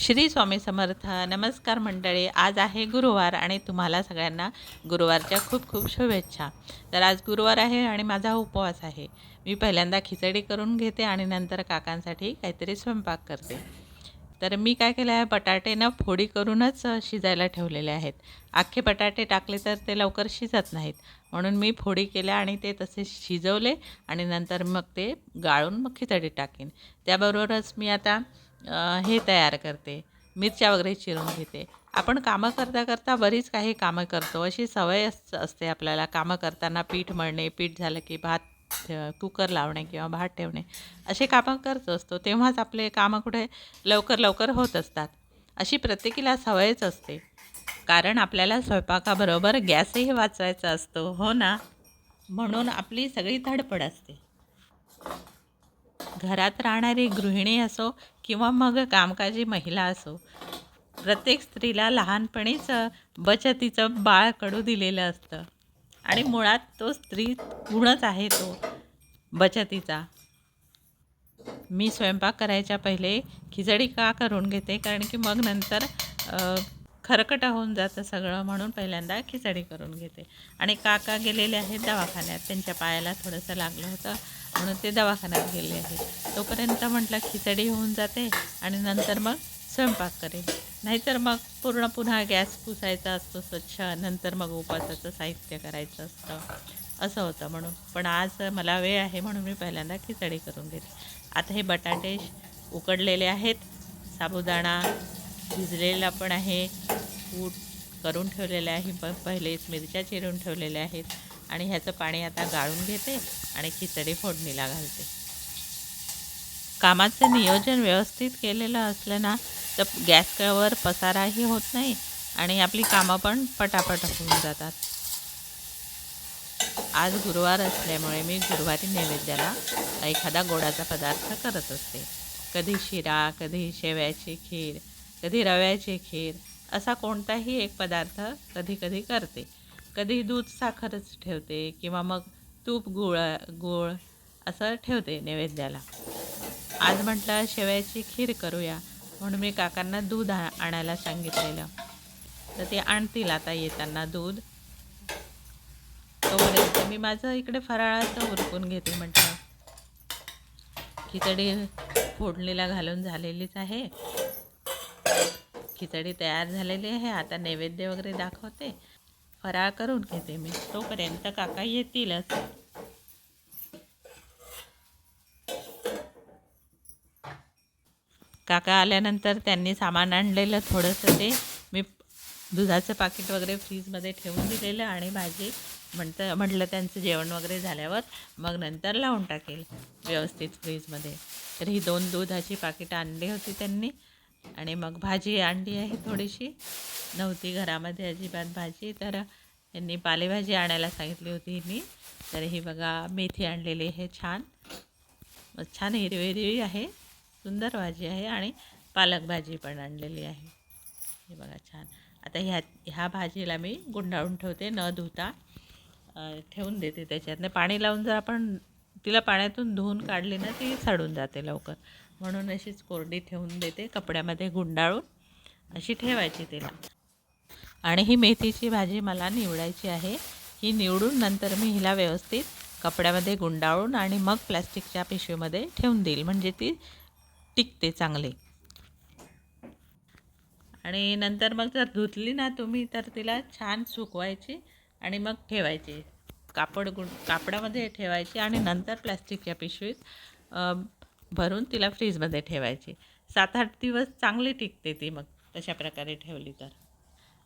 श्री स्वामी समर्थ नमस्कार मंडळी. आज आहे गुरुवार आणि तुम्हाला सगळ्यांना गुरुवारच्या खूप खूप शुभेच्छा. तर आज गुरुवार आहे आणि माझा उपवास आहे. मी पहिल्यांदा खिचडी करून घेते आणि नंतर काकांसाठी काहीतरी स्वयंपाक करते. तर मी काय केलं आहे बटाटे ना फोडी करूनच शिजायला ठेवलेले आहेत. अख्खे बटाटे टाकले तर ते लवकर शिजत नाहीत. म्हणून मी फोडी केल्या आणि ते तसे शिजवले आणि नंतर मग ते गाळून मग खिचडी टाकेन. त्याबरोबरच मी आता हे तयार करते. मिरच्या वगैरे चिरून घेते. आपण कामं करता करता बरीच काही कामं करतो. अशी सवय अस असते आपल्याला कामं करताना पीठ मळणे पीठ झालं की भात कुकर लावणे किंवा भात ठेवणे. असे कामं करत असतो. तेव्हाच आपले कामं कुठे लवकर लवकर होत असतात. अशी प्रत्येकीला सवयच असते. कारण आपल्याला स्वयंपाकाबरोबर गॅसही वाचवायचा असतो. हो ना? म्हणून आपली सगळी धडपड असते. घरात राहणारी गृहिणी असो किंवा मग कामकाजी महिला असो प्रत्येक स्त्रीला लहानपणीच बचतीचं बाळ कडू दिलेलं असतं. आणि मुळात तो स्त्री गुणच आहे तो बचतीचा. मी स्वयंपाक करायच्या पहिले खिचडी का करून घेते? कारण की मग नंतर खरकट होऊन जातं सगळं म्हणून पहिल्यांदा खिचडी करून घेते. आणि काका गेलेले आहेत दवाखान्यात त्यांच्या पायाला थोडंसं लागलं होतं. म्हणून ते दवाखान्यात गेले आहेत तोपर्यंत म्हटलं खिचडी होऊन जाते आणि नंतर मग स्वयंपाक करेल नाहीतर मग पूर्ण पुन्हा गॅस पुसायचा असतो स्वच्छ नंतर मग उपवासाचं साहित्य करायचं असतं. असं होतं म्हणून. पण आज मला वेळ आहे म्हणून मी पहिल्यांदा खिचडी करून घेते आता हे बटाटे उकडलेले आहेत. साबुदाणा भिजलेला पण आहे. कूट करून ठेवलेले आहे. प पहिलेच मिरच्या चिरून ठेवलेल्या आहेत. आणि ह्याचं पाणी आता गाळून घेते आणि खिचडी फोडणीला घालते. कामाचं नियोजन व्यवस्थित केलेलं असलं ना तर गॅसवर पसाराही होत नाही आणि आपली कामं पण पटापट होऊन जातात. आज गुरुवार असल्यामुळे मी गुरुवारी नैवेद्याला एखादा गोडाचा पदार्थ करत असते. कधी शिरा कधी शेव्याची खीर कधी रव्याची खीर असा कोणताही एक पदार्थ कधी कधी करते. कधी दूध साखरच ठेवते किंवा मग तूप गुळ गुळ असं ठेवते नैवेद्याला. आज म्हटलं शेवयाची खीर करूया म्हणून मी काकांना दूध आ- आणायला सांगितलेलं. तर ते आणतील आता येताना दूध. तोपर्यंत मी माझं इकडे फराळाचं उरकून घेते म्हटलं. खिचडी फोडणीला घालून झालेलीच आहे. खिचडी तयार झालेली आहे. आता नैवेद्य वगैरे दाखवते. फराळ करून घेते मी. तोपर्यंत काका येतीलच. काका आल्यानंतर त्यांनी सामान आणलेलं थोडंसं ते मी दुधाचं पाकिट वगैरे फ्रीजमध्ये ठेवून दिलेलं आणि भाजी म्हणतं म्हटलं त्यांचं जेवण वगैरे झाल्यावर मग नंतर लावून टाकेल व्यवस्थित फ्रीजमध्ये. तर ही दोन दुधाची पाकिटं आणली होती त्यांनी. आणि मग भाजी आणली आहे थोडीशी. नव्हती घरामध्ये अजिबात भाजी तर यांनी पालेभाजी आणायला सांगितली होती मी तर ही बघा मेथी आणलेली आहे छान. मग छान हिरवी हिरवी आहे सुंदर भाजी आहे आणि पालक भाजी पण आणलेली आहे. हे बघा छान. आता ह्या ह्या भाजीला मी गुंडाळून ठेवते न धुता. ठेवून देते त्याच्यातनं. पाणी लावून जर आपण तिला पाण्यातून धुवून काढली ना ती सडून जाते लवकर. म्हणून अशीच कोरडी ठेवून देते कपड्यामध्ये गुंडाळून. अशी ठेवायची तिला. आणि ही मेथीची भाजी मला निवडायची आहे. ही निवडून नंतर मी हिला व्यवस्थित कपड्यामध्ये गुंडाळून आणि मग प्लॅस्टिकच्या पिशवीमध्ये ठेवून देईल. म्हणजे ती टिकते चांगली. आणि नंतर मग जर धुतली ना तुम्ही तर तिला छान सुकवायची आणि मग ठेवायची. कापड गुंड कापडामध्ये ठेवायची आणि नंतर प्लॅस्टिकच्या पिशवीत भरून तिला फ्रीजमध्ये ठेवायची. सात आठ दिवस चांगली टिकते ती मग तशा प्रकारे ठेवली तर.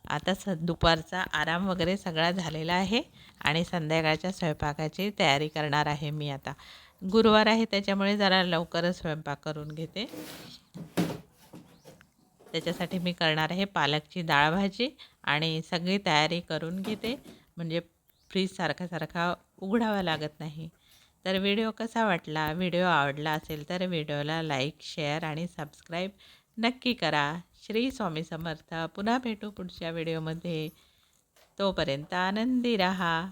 आता स दुपारचा आराम वगैरे सगळा झालेला आहे आणि संध्याकाळच्या स्वयंपाकाची तयारी करणार आहे मी आता. गुरुवार आहे त्याच्यामुळे जरा लवकरच स्वयंपाक करून घेते. त्याच्यासाठी मी करणार आहे पालकची डाळ भाजी आणि सगळी तयारी करून घेते. म्हणजे फ्रीज सारखा सारखा उघडावा लागत नाही. तर व्हिडिओ कसा वाटला? व्हिडिओ आवडला असेल तर व्हिडिओला लाईक शेअर आणि सबस्क्राईब नक्की करा. श्री स्वामी समर्थ. पुन्हा भेटू पुढच्या व्हिडिओमध्ये. तोपर्यंत आनंदी रहा.